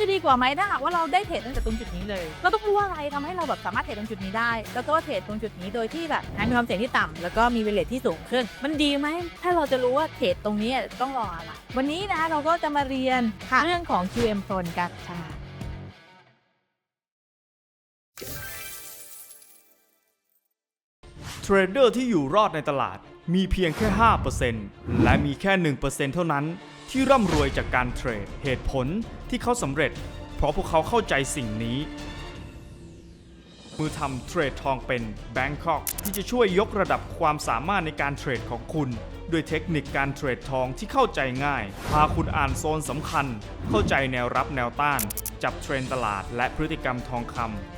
จะดีกว่าไหมถ้าหากว่าเราได้เทรดตั้งแต่ตรงจุดนี้เลย เราต้องรู้ว่าอะไรทำให้เราแบบสามารถเทรดตรงจุดนี้ได้ แล้วก็เทรดตรงจุดนี้โดยที่แบบนะมีความเสี่ยงที่ต่ำแล้วก็มีเวลเลทที่สูงขึ้น มันดีไหม ถ้าเราจะรู้ว่าเทรดตรงนี้ต้องรออะไร วันนี้นะเราก็จะมาเรียนเรื่องของ QM Zone กันค่ะเทรดเดอร์ที่อยู่รอดในตลาดมีเพียงแค่ 5%และมีแค่ 1%เท่านั้น ที่ร่ำรวยจากการเทรด เหตุผลที่เขาสำเร็จ เพราะพวกเขาเข้าใจสิ่งนี้ มือทำเทรดทองเป็น Bangkok ที่จะช่วยยกระดับความสามารถในการเทรดของคุณ ด้วยเทคนิคการเทรดทองที่เข้าใจง่าย พาคุณอ่านโซนสำคัญ เข้าใจแนวรับแนวต้าน จับเทรนตลาดและพฤติกรรมทองคำ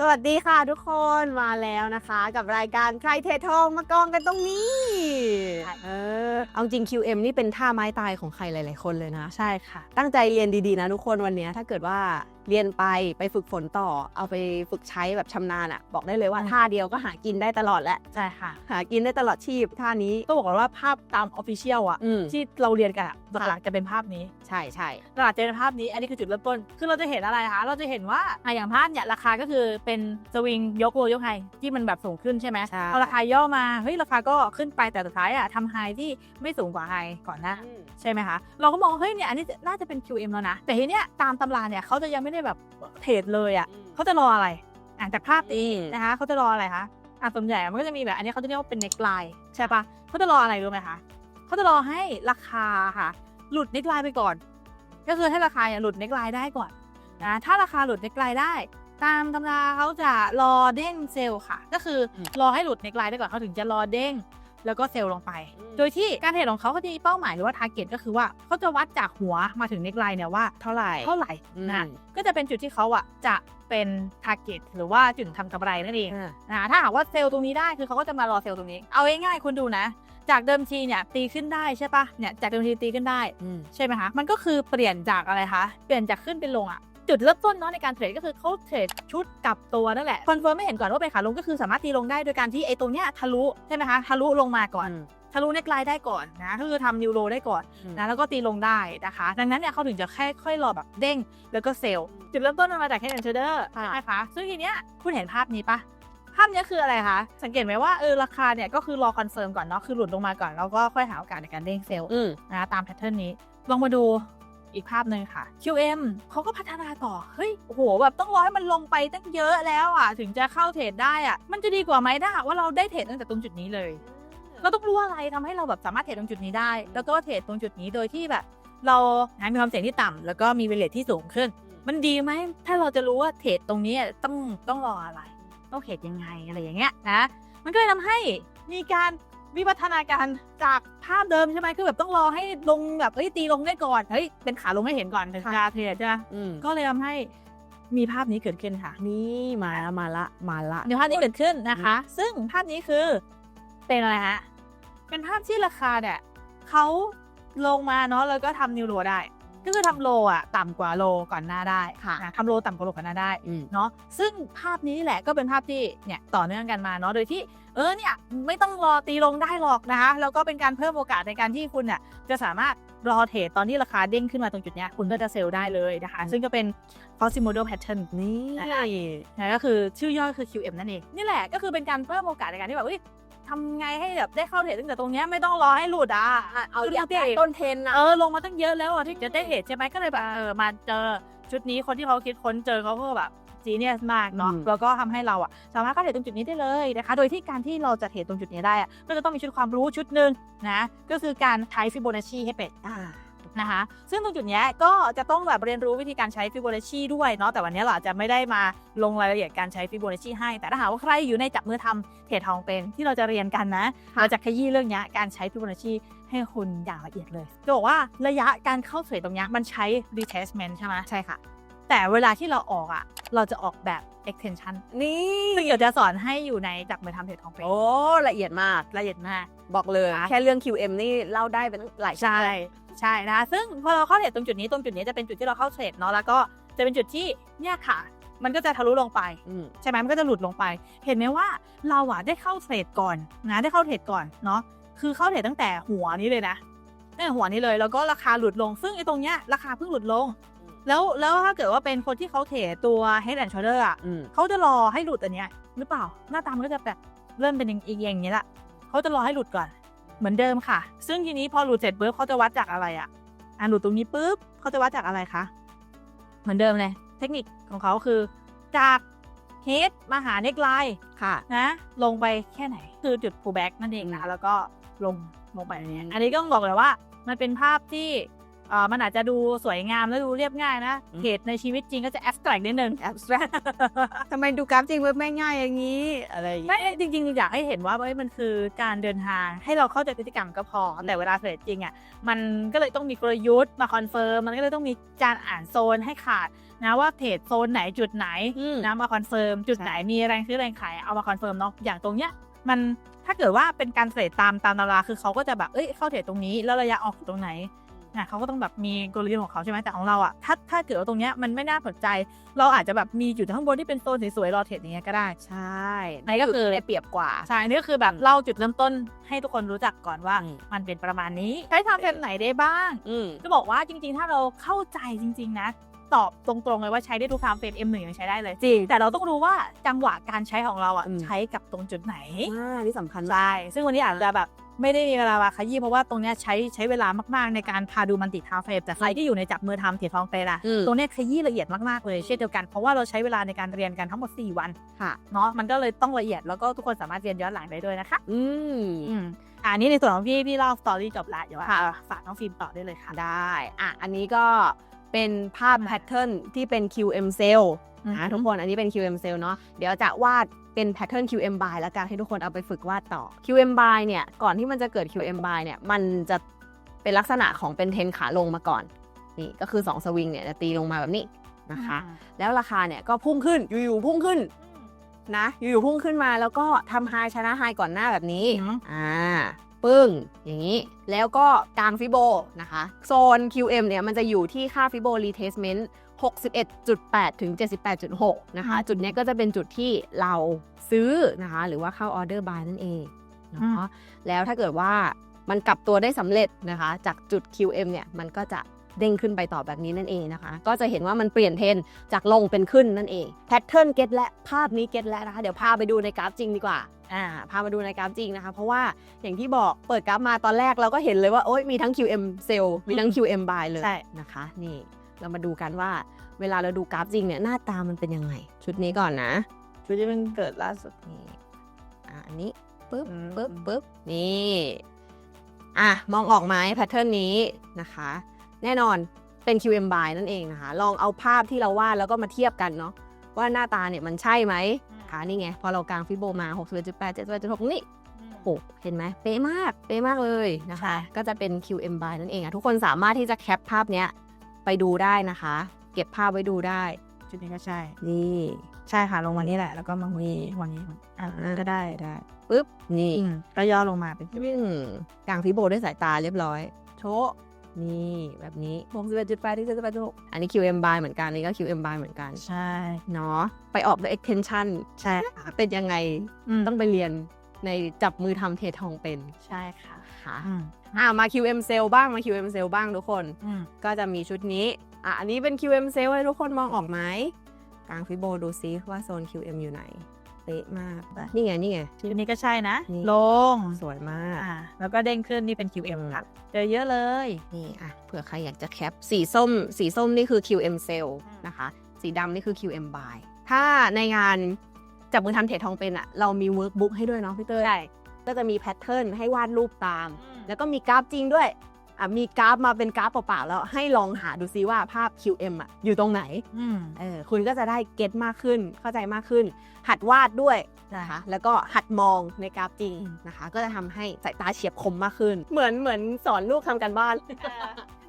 สวัสดีค่ะทุกคนมาแล้วนะคะ กับรายการใครเททองมากองกันตรงนี้เออเอาจริง QM นี่เป็นท่าไม้ตายของใครหลาย ๆ คนเลยนะ ใช่ค่ะ ตั้งใจเรียนดี ๆ นะทุกคนวันเนี้ยถ้าเกิดว่า เรียนไปไปฝึกฝนต่อ เอาไปฝึกใช้แบบชำนาญอะ่ะ บอกได้เลยว่าอืมท่าเดียวก็หากินได้ตลอดแหละใช่ค่ะ หากินได้ตลอดชีพท่านี้ต้องบอกก่อนว่าภาพตามออฟฟิเชียลอะอืม ที่เราเรียนกันอะหลักๆจะเป็นภาพนี้ ใช่ใช่ ตลาดจะเป็นภาพนี้ อันนี้คือจุดเริ่มต้น คือเราจะเห็นอะไรคะ เราจะเห็นว่าอะอย่างภาพเนี่ยราคาก็คือเป็นสวิงยกโลยกไฮที่มันแบบสูงขึ้นใช่ไหมใช่ เอาราคาย่อมา เฮ้ยราคาก็ขึ้นไปแต่สุดท้ายอะทำไฮที่ไม่สูงกว่าไฮก่อนหน้า ใช่ไหมคะ เราก็มองว่าเฮ้ยเนี่ยอันนี้น่าจะเป็น QM แล้วนะ แต่ทีเนี้ยตามตำราเนี่ยเขาจะยังไม่ได้แบบเทรดเลยอะอืมเขาจะรออะไรอ่านจากภาพนี้อืมนะคะเขาจะรออะไรคะอะส่วนใหญ่มันก็จะมีแบบอันนี้เขาจะเรียกว่าเป็น neckline ใช่ปะเขาจะรออะไรรู้ไหมคะเขาจะรอให้ราคาค่ะ หลุด neckline ไปก่อน ก็คือให้ราคาเนี่ยหลุด neckline ได้ก่อนนะถ้าราคาหลุด neckline ได้ ตามตำราเขาจะรอเด้งเซลล์ค่ะ ก็คืออมรอให้หลุด neckline ได้ก่อนเขาถึงจะรอเด้ง แล้วก็เซลล์ลงไปอืมโดยที่การเทรดของเขาเขาจะมีเป้าหมายหรือว่า target ก็คือว่าเขาจะวัดจากหัวมาถึง neckline เนี่ยว่าเท่าไหร่เท่าไหร่อืมนะก็จะเป็นจุดที่เขาอะจะเป็น target หรือว่าจุดทำกำไรนั่นเองอ่านะถ้าหากว่าเซลล์ตรงนี้ได้คือเขาก็จะมารอเซลล์ตรงนี้ เอาง่ายๆคุณดูนะ จากเดิมทีเนี่ยตีขึ้นได้ใช่ปะเนี่ยจากเดิมทีตีขึ้นได้อืมใช่ไหมคะมันก็คือเปลี่ยนจากอะไรคะเปลี่ยนจากขึ้นเป็นลงอะ จุดเริ่มต้นเนาะในการเทรดก็คือเขาเทรดชุดกลับตัวนั่นแหละคอนเฟิร์มไม่เห็นก่อนว่าเป็นขาลงก็คือสามารถตีลงได้โดยการที่ไอ้ตรงเนี้ยทะลุใช่ไหมคะทะลุลงมาก่อนทะลุเน็กไลน์ได้ก่อนนะก็คือทำนิวโรได้ก่อนอืมนะแล้วก็ตีลงได้นะคะ ดังนั้นเนี่ยเขาถึงจะแค่ค่อยรอแบบเด้ง แล้วก็เซลล์จุดเริ่มต้นมันมาจาก Head and Shoulder ค่ะใช่ไหมคะซึ่งทีเนี้ยคุณเห็นภาพนี้ปะภาพเนี้ยคืออะไรคะ สังเกตไหมว่าเออราคาเนี่ยก็คือรอคอนเฟิร์มก่อนเนาะคือหลุดลงมาก่อนแล้วก็ค่อยหาโอกาสในการเด้งเซลล์อืมนะคะตามแพทเทิร์นนี้ลองมาดู อีกภาพหนึ่งค่ะ QM เขาก็พัฒนาต่อ เฮ้ย โอ้โห แบบต้องรอให้มันลงไปตั้งเยอะแล้วอะ ถึงจะเข้าเทรดได้อะ มันจะดีกว่าไหมถ้าหากว่าเราได้เทรดตั้งแต่ตรงจุดนี้เลย เราต้องรู้อะไรทำให้เราแบบสามารถเทรดตรงจุดนี้ได้ แล้วก็เทรดตรงจุดนี้โดยที่แบบ เรานะมีความเสี่ยงที่ต่ำแล้วก็มีเวลเลทที่สูงขึ้น มันดีไหม ถ้าเราจะรู้ว่าเทรดตรงนี้ต้องต้องรออะไร ต้องเทรดยังไงอะไรอย่างเงี้ยนะ มันก็เลยทำให้มีการ วิวัฒนาการจากภาพเดิมใช่ไหมคือแบบต้องรอให้ลงแบบเฮ้ยตีลงได้ก่อนเฮ้ยเป็นขาลงให้เห็นก่อนถึงจะเทรดใช่ไหมอืมก็เลยทำให้มีภาพนี้เกิดขึ้นค่ะนี่มาละมาละมาละเดี๋ยวภาพนี้เกิดขึ้นนะคะ ซึ่งภาพนี้คือเป็นอะไรฮะเป็นภาพที่ราคาเนี่ยเขาลงมาเนาะแล้วก็ทำนิวโรได้ ก็คือทำโลอะต่ำกว่าโลก่อนหน้าได้ค่ะนะทำโลต่ำกว่าโลก่อนหน้าได้อืม เนาะซึ่งภาพนี้แหละก็เป็นภาพที่เนี่ยต่อเนื่องกันมาเนาะโดยที่เออเนี่ยไม่ต้องรอตีลงได้หรอกนะคะแล้วก็เป็นการเพิ่มโอกาสในการที่คุณเนี่ยจะสามารถรอเทรดตอนที่ราคาเด้งขึ้นมาตรงจุดเนี้ยคุณก็จะเซลล์ได้เลยนะคะ ซึ่งก็เป็น Quasimodo pattern นี่ นะก็คือชื่อย่อคือ QM นั่นเอง นี่แหละก็คือเป็นการเพิ่มโอกาสในการที่แบบเอ้ย ทำไงให้แบบได้เข้าเทรดตั้งแต่ตรงเนี้ยไม่ต้องรอให้หลุดอะเอาคืออยากเด็กต้นเทรนนะเออลงมาตั้งเยอะแล้วอะที่จะได้เห็นใช่ไหมก็เลยแบบเออมาเจอชุดนี้คนที่เขาคิดค้นเจอเขาก็แบบจีเนียสมากเนาะอืมแล้วก็ทำให้เราอะสามารถเข้าเทรดตรงจุดนี้ได้เลยนะคะ โดยที่การที่เราจะเทรดตรงจุดนี้ได้อะก็จะต้องมีชุดความรู้ชุดหนึ่งนะ ก็คือการใช้ฟิโบนัชชีให้เป็นอ่า นะคะ ซึ่งตรงจุดเนี้ยก็จะต้องแบบเรียนรู้วิธีการใช้ฟิโบนัชชีด้วยเนาะแต่วันนี้เราอาจจะไม่ได้มาลงรายละเอียดการใช้ฟิโบนัชชีให้ แต่ถ้าหากว่าใครอยู่ในจับมือทำเทรดทองเป็นที่เราจะเรียนกันนะค่ะเราจะขยี้เรื่องเนี้ยการใช้ฟิโบนัชชีให้คุณอย่างละเอียดเลยจะบอกว่าระยะการเข้าเทรดตรงเนี้ยมันใช้ retestment ใช่ไหมใช่ค่ะ แต่เวลาที่เราออกอะเราจะออกแบบ extension นี่ซึ่งเดี๋ยวจะสอนให้อยู่ในจับมือทำเทรดทองเป็น โอ้ ละเอียดมาก ละเอียดมาก บอกเลยค่ะแค่เรื่อง QM นี่เล่าได้เป็นหลายใช่ ใช่นะคะซึ่งพอเราเข้าเทรดตรงจุดนี้ตรงจุดนี้จะเป็นจุดที่เราเข้าเทรดเนาะแล้วก็จะเป็นจุดที่เนี่ยค่ะ มันก็จะทะลุลงไปอืมใช่ไหมมันก็จะหลุดลงไป เห็นไหมว่าเราอะได้เข้าเทรดก่อนนะได้เข้าเทรดก่อนเนาะคือเข้าเทรดตั้งแต่หัวนี้เลยนะตั้งแต่หัวนี้เลยแล้วก็ราคาหลุดลง ซึ่งไอ้ตรงเนี้ยราคาเพิ่งหลุดลง แล้วแล้วถ้าเกิดว่าเป็นคนที่เขาเทรดตัว head and shoulder อะอืมเขาจะรอให้หลุดอันเนี้ยหรือเปล่าหน้าตามันก็จะแบบเริ่มเป็นอย่างอีกอย่างนี้ละเขาจะรอให้หลุดก่อน เหมือนเดิมค่ะ ซึ่งทีนี้พอหลุดเสร็จปุ๊บเขาจะวัดจากอะไรอะอะหลุดตรงนี้ปุ๊บเขาจะวัดจากอะไรคะเหมือนเดิมเลย เทคนิคของเขาคือ จากเฮดมาหาเน็กไลน์ค่ะนะ ลงไปแค่ไหน คือจุด pullback นั่นเองนะแล้วก็ลงลงไปอย่างนี้อันนี้ก็ต้องบอกเลยว่า มันเป็นภาพที่ เอ่อมันอาจจะดูสวยงามและดูเรียบง่ายนะอืม เหตุในชีวิตจริงก็จะ abstract นิดนึง abstract ทำไมดูกราฟจริงเว็บไม่ง่ายอย่างนี้ อะไรอย่างงี้ไม่จริงๆ อยากให้เห็นว่าเอ้ยมันคือการเดินทางให้เราเข้าใจพฤติกรรมก็พอ แต่เวลาเทรดจริงอะมันก็เลยต้องมีกลยุทธ์มาคอนเฟิร์มมันก็เลยต้องมีการอ่านโซนให้ขาดนะว่าเทรดโซนไหนจุดไหนอืม นะมาคอนเฟิร์มจุดไหนมีแรงซื้อแรงขายเอามาคอนเฟิร์มเนาะอย่างตรงเนี้ยมันถ้าเกิดว่าเป็นการเทรดตามตามตำราคือเขาก็จะแบบเอ้ยเข้าเทรดตรงนี้แล้วระยะออกอยู่ตรงไหน นะเขาก็ต้องแบบมีกลยุทธ์ของเขาใช่ไหมแต่ของเราอะถ้าถ้าเกิดว่าตรงเนี้ยมันไม่น่าสนใจ เราอาจจะแบบมีจุดข้างบนที่เป็นโซนสวยๆรอเทรดอย่างเงี้ยก็ได้ใช่อันนี้ก็คือได้เปรียบกว่าใช่นี่ก็คือแบบเล่าจุดเริ่มต้นให้ทุกคนรู้จักก่อนว่าอืมมันเป็นประมาณนี้ ใช้ทำแบบไหนได้บ้างอืมจะบอกว่าจริง ๆ ถ้าเราเข้าใจจริง ๆนะ ตอบตรงๆเลยว่าใช้ได้ทุกทางเฟรม M1 ยังใช้ได้เลยจริงแต่เราต้องรู้ว่าจังหวะการใช้ของเราอะอืมใช้กับตรงจุดไหนอ่านี่สำคัญมากใช่ซึ่งวันนี้อาจจะแบบไม่ได้มีเวลามาขยี้เพราะว่าตรงเนี้ยใช้ใช้เวลามาก ๆ ในการพาดูมันติทาวเฟรมแต่ใครที่อยู่ในจับมือทำเถียทองเฟรอะอืมตรงเนี้ยขยี้ละเอียดมากๆเลยเช่นเดียวกันเพราะว่าเราใช้เวลาในการเรียนกันทั้งหมด 4 วันค่ะเนาะมันก็เลยต้องละเอียดแล้วก็ทุกคนสามารถเรียนย้อนหลังได้ด้วยนะคะ อืมอืมอะอันนี้ในส่วนของพี่พี่เล่าสตอรี่จบละเดี๋ยวว่าค่ะฝากน้องฟิล์มต่อได้เลยค่ะได้อะอันนี้ก็ เป็นภาพแพทเทิร์นที่เป็น QM cell อืมนะทุกคนอันนี้เป็น QM cell เนาะเดี๋ยวจะวาดเป็นแพทเทิร์น QM by แล้วกันให้ทุกคนเอาไปฝึกวาดต่อ QM by เนี่ยก่อนที่มันจะเกิด QM by เนี่ยมันจะเป็นลักษณะของเป็นเทรนขาลงมาก่อนนี่ก็คือ 2 สวิงเนี่ยจะตีลงมาแบบนี้นะคะ แล้วราคาเนี่ยก็พุ่งขึ้นอยู่ๆพุ่งขึ้นนะอยู่ๆพุ่งขึ้นมาแล้วก็ทำไฮชนะไฮก่อนหน้าแบบนี้อืมอ่า ปึ้ง อย่างนี้ แล้วก็กลางฟิโบนะคะ โซน QM เนี่ยมันจะอยู่ที่ค่าฟิโบ retracement 61.8 ถึง 78.6 นะคะ จุดเนี้ยก็จะเป็นจุดที่เราซื้อนะคะ หรือว่าเข้าออเดอร์บายนั่นเองเนาะแล้วถ้าเกิดว่ามันกลับตัวได้สำเร็จนะคะ จากจุด QM เนี่ย มันก็จะ เด้งขึ้นไปต่อแบบนี้นั่นเองนะคะ ก็จะเห็นว่ามันเปลี่ยนเทรนจากลงเป็นขึ้นนั่นเองแพทเทิร์นเก็ตและภาพนี้เก็ตแล้วนะคะเดี๋ยวพาไปดูในกราฟจริงดีกว่าอ่าพามาดูในกราฟจริงนะคะ เพราะว่าอย่างที่บอกเปิดกราฟมาตอนแรกเราก็เห็นเลยว่าโอ๊ยมีทั้ง QM sell มีทั้ง QM buy เลยใช่นะคะนี่เรามาดูกันว่าเวลาเราดูกราฟจริงเนี่ยหน้าตามันเป็นยังไง ชุดนี้ก่อนนะ ชุดที่มันเกิดล่าสุดนี่อะอันนี้ปึ๊บอืมปึ๊บปึ๊บนี่อะมองออกไหมแพทเทิร์นนี้นะคะ แน่นอนเป็น QM by นั่นเองนะคะ ลองเอาภาพที่เราวาดแล้วก็มาเทียบกันเนาะว่าหน้าตาเนี่ยมันใช่ไหมคะนี่ไง พอเรากางฟิโบมา61.8 71.6นี่โอ้โหเห็นไหมเป๊ะมากเป๊ะมากเลยนะคะ ก็จะเป็น QM by นั่นเองอะทุกคนสามารถที่จะแคปภาพเนี้ยไปดูได้นะคะ เก็บภาพไว้ดูได้ชุดนี้ก็ใช่นี่ใช่ค่ะลงมานี่แหละ แล้วก็มาวีวันนี้อ่าก็ได้ได้ปึ๊บนี่อืมก็ย่อลงมาเป็นวิ่งกลางฟิโบด้วยสายตาเรียบร้อย โชะ นี่แบบนี้61.8ที่78.6อันนี้ QM by เหมือนกัน อันนี่ก็ QM by เหมือนกันใช่ เนาะไปออกด้วย extension ใช่เป็นยังไงมต้องไปเรียนในจับมือทำเทรดทองเป็นใช่ค่ะค่ะอืมอ่ามา QM sale บ้างมา QM sale บ้างทุกคน อืม ก็จะมีชุดนี้ อะ อันนี้เป็น QM sale ให้ทุกคนมองออกไหมกลางฟิโบดูซิว่าโซน QM อยู่ไหนเป๊ะมากนี่ไงนี่ไงชุดนี้ก็ใช่นะ นี่ ลง สวยมาก อ่า แล้วก็เด้งขึ้นนี่เป็น QM ค่ะเจอเยอะเลย นี่อะเผื่อใครอยากจะแคป สีส้ม สีส้มนี่คือ QM sale อืมนะคะ สีดำนี่คือ QM buy ถ้าในงานจับมือทำเทรดทองเป็นอะเรามี workbook ให้ด้วยเนาะพี่เต้ยใช่ก็จะมีแพทเทิร์นให้วาดรูปตาม แล้วก็มีกราฟจริงด้วย อะมีกราฟมาเป็นกราฟเปล่าๆแล้วให้ลองหาดูซิว่าภาพ QM อะอยู่ตรงไหนอืมเออคุณก็จะได้เก็ตมากขึ้นเข้าใจมากขึ้น หัดวาดด้วยนะคะแล้วก็หัดมองในกราฟจริงนะคะ ก็จะทำให้สายตาเฉียบคมมากขึ้น เหมือนเหมือนสอนลูกทำกันบ้าน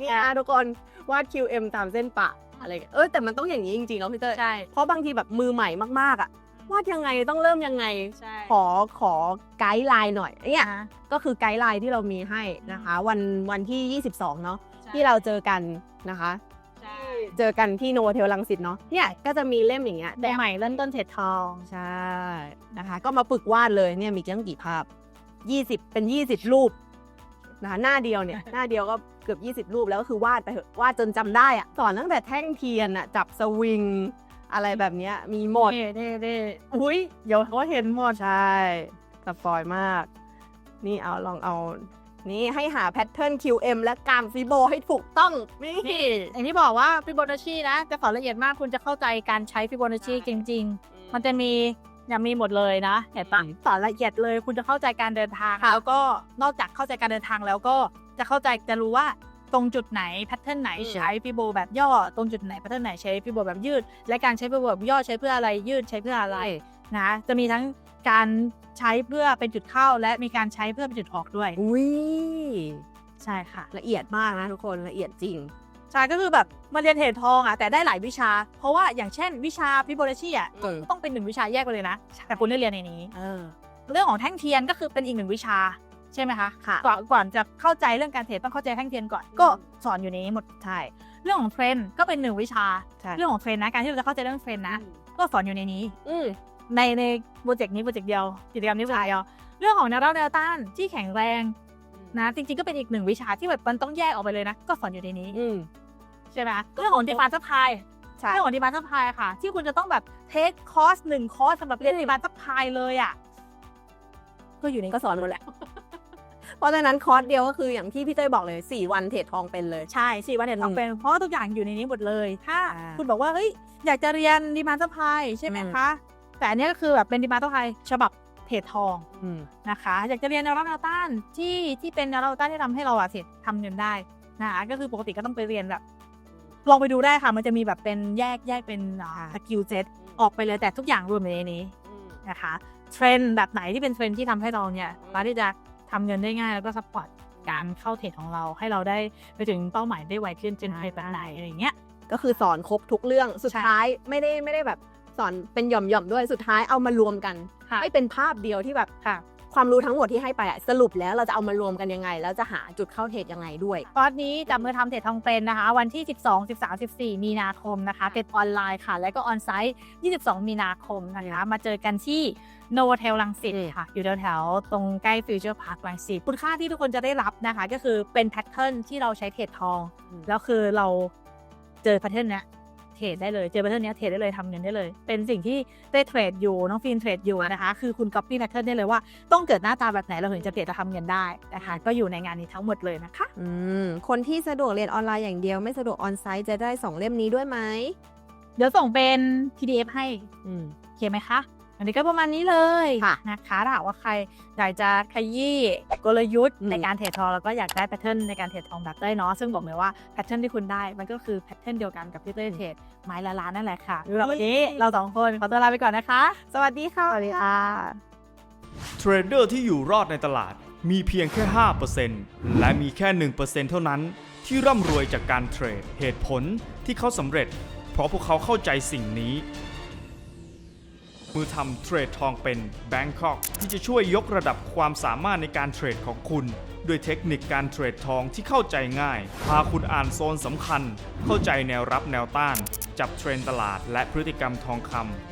นี่นะทุกคนวาด QM ตามเส้นปะอะไรอย่างเงี้ยเออแต่มันต้องอย่างนี้จริงๆแล้วพี่เต้ยใช่เพราะบางทีแบบมือใหม่มากๆอะ วาดยังไงต้องเริ่มยังไง ใช่ขอขอไกด์ไลน์หน่อยเนี่ยนะก็คือไกด์ไลน์ที่เรามีให้นะคะ วันวันที่ 22 เนาะใช่ที่เราเจอกันนะคะ ใช่ เจอกันที่โนเทลลังสิตเนาะเนี่ยก็จะมีเล่มอย่างเงี้ยแต่ใหม่เริ่มต้นเทรดทอง ใช่นะคะ ก็มาฝึกวาดเลยเนี่ยมีตั้งกี่ภาพ 20 เป็น 20 รูปนะคะหน้าเดียวเนี่ย หน้าเดียวก็เกือบ 20 รูปแล้วก็คือวาดไปเถอะวาดจนจำได้อะสอนตั้งแต่แท่งเทียนอะจับสวิง อะไรแบบเนี้ยมีหมดเน่เน่เน่อุ้ยเดี๋ยวเขาเห็นหมด ใช่สปอยมาก นี่เอาลองเอา นี่ให้หาแพทเทิร์น QM และการฟิโบให้ถูกต้อง นี่นี่ อย่างที่บอกว่าฟิโบนัชชีนะ จะสอนละเอียดมากคุณจะเข้าใจการใช้ฟิโบนัชชีจริง ๆ มันจะมีเนี่ยมีหมดเลยนะเห็นปะสอนละเอียดเลย คุณจะเข้าใจการเดินทางค่ะแล้วก็นอกจากเข้าใจการเดินทางแล้วก็จะเข้าใจจะรู้ว่า ตรงจุดไหนแพทเทิร์นไหนอืมใช้ฟิโบแบบย่อ ตรงจุดไหนแพทเทิร์นไหนใช้ฟิโบแบบยืด และการใช้ฟิโบแบบย่อใช้เพื่ออะไรยืดใช้เพื่ออะไรนะจะมีทั้งการใช้เพื่อเป็นจุดเข้า และมีการใช้เพื่อเป็นจุดออกด้วยอุ้ยใช่ค่ะ ละเอียดมากนะทุกคนละเอียดจริงใช่ก็คือแบบมาเรียนเทรดทองอะแต่ได้หลายวิชา เพราะว่าอย่างเช่นวิชาฟิโบนัชชีอะเออต้องเป็นหนึ่งวิชาแยกไปเลยนะ แต่คุณได้เรียนในนี้เออเรื่องของแท่งเทียนก็คือเป็นอีกหนึ่งวิชา ใช่ไหมคะค่ะ ก่อนก่อนจะเข้าใจเรื่องการเทรดต้องเข้าใจแท่งเทียนก่อนก็สอนอยู่ในนี้หมดใช่เรื่องของเทรนด์ก็เป็นหนึ่งวิชา ใช่ เรื่องของเทรนด์นะการที่เราจะเข้าใจเรื่องเทรนด์นะก็สอนอยู่ในนี้ อืม ในในโปรเจกต์นี้โปรเจกต์เดียวกิจกรรมนี้โปรเจกต์เดียวเรื่องของแนวรับแนวต้านที่แข็งแรงนะจริงๆก็เป็นอีกหนึ่งวิชาที่แบบมันต้องแยกออกไปเลยนะ ก็สอนอยู่ในนี้อืม ใช่ไหมคะเรื่องของดีมาซัพพลายใช่ เรื่องของดีมาซัพพลายค่ะ ที่คุณจะต้องแบบเทคคอร์สหนึ่งคอร์สสำหรับเรียนดีมาซัพพลายเลยอะก็อยู่ในก็สอนหมดแหละ เพราะฉะนั้นคอร์สเดียวก็คืออย่างที่พี่เต้ยบอกเลย 4 วันเทรดทองเป็นเลย ใช่สี่วันเด็ดทองเป็นเพราะว่าทุกอย่างอยู่ในนี้หมดเลย ถ้าอ่า คุณบอกว่าเฮ้ยอยากจะเรียนดีมาซัพพลายใช่ไหมอืมคะ แต่อันเนี้ยก็คือแบบเป็นดีมาซัพพลายฉบับเทรดทองอืม นะคะ อยากจะเรียนแนวรับแนวต้านที่ที่เป็นแนวรับแนวต้านที่ทำให้เราอะเทรดทำเงินได้นะคะก็คือปกติก็ต้องไปเรียนแบบลองไปดูได้ค่ะ มันจะมีแบบเป็นแยกแยกเป็นสกิลเซ็ตออกไปเลยแต่ทุกอย่างรวมอยู่ในนี้ นะคะเทรนด์แบบไหนที่เป็นเทรนด์ที่ทำให้เราเนี่ยสามารถที่จะ ทำเงินได้ง่ายแล้วก็ซัพพอร์ตการเข้าเทรดของเราให้เราได้ไปถึงเป้าหมายได้ไวขึ้นจนไปแบบไหนอะไรอย่างเงี้ยก็คือสอนครบทุกเรื่องสุดใช่ท้ายไม่ได้ไม่ได้แบบสอนเป็นหย่อมๆด้วยสุดท้ายเอามารวมกันค่ะให้เป็นภาพเดียวที่แบบ ค่ะความรู้ทั้งหมดที่ให้ไปอะสรุปแล้วเราจะเอามารวมกันยังไง แล้วจะหาจุดเข้าเทรดยังไงด้วย คอร์สนี้จับมือทำเทรดทองเป็นนะคะ วันที่ 12 13 14 มีนาคมนะคะเป็นออนไลน์ค่ะ แล้วก็ออนไซต์ 22 มีนาคมนะคะ มาเจอกันที่โนเทลลังสิตอืมค่ะ อยู่แถวๆตรงใกล้ฟิวเจอร์พาร์คลังสิตคุณค่าที่ทุกคนจะได้รับนะคะ ก็คือเป็นแพทเทิร์นที่เราใช้เทรดทอง แล้วคือเราเจอแพทเทิร์นเนี้ยเท รดได้เลยเจอแพทเทิร์นเนี้ยเทรดได้เลยทำเงินได้เลย เป็นสิ่งที่ได้เทรดอยู่น้องฟินเทรดอยู่นะคะ คือคุณ copy pattern ได้เลยว่าต้องเกิดหน้าตาแบบไหนเราถึงจะเทรดจะทำเงินได้นะคะก็อยู่ในงานนี้ทั้งหมดเลยนะคะอืมคนที่สะดวกเรียนออนไลน์อย่างเดียวไม่สะดวกออนไซต์จะได้สองเล่มนี้ด้วยไหมเดี๋ยวส่งเป็น PDF ให้อืมโอเคไหมคะ อันนี้ก็ประมาณนี้เลยค่ะนะคะถ้าหากว่าใครอยากจะขยี้กลยุทธ์อืมในการเทรดทองแล้วก็อยากได้แพทเทิร์นในการเทรดทองแบบเต้ยเนาะซึ่งบอกเลยว่าแพทเทิร์นที่คุณได้มันก็คือแพทเทิร์นเดียวกันกับที่เต้ยเทรดไม้ละล้านนั่นแหละค่ะสำหรับวันนี้เราสองคนขอตัวลาไปก่อนนะคะ สวัสดีค่ะสวัสดีค่ะเทรดเดอร์ที่อยู่รอดในตลาดมีเพียงแค่ 5%และมีแค่ 1%เท่านั้น ที่ร่ำรวยจากการเทรดเหตุผลที่เขาสำเร็จ เพราะพวกเขาเข้าใจสิ่งนี้ มือทำเทรดทองเป็น Bangkok ที่จะช่วยยกระดับความสามารถในการเทรดของคุณด้วยเทคนิคการเทรดทองที่เข้าใจง่าย พาคุณอ่านโซนสำคัญ เข้าใจแนวรับแนวต้าน จับเทรนด์ตลาดและพฤติกรรมทองคำ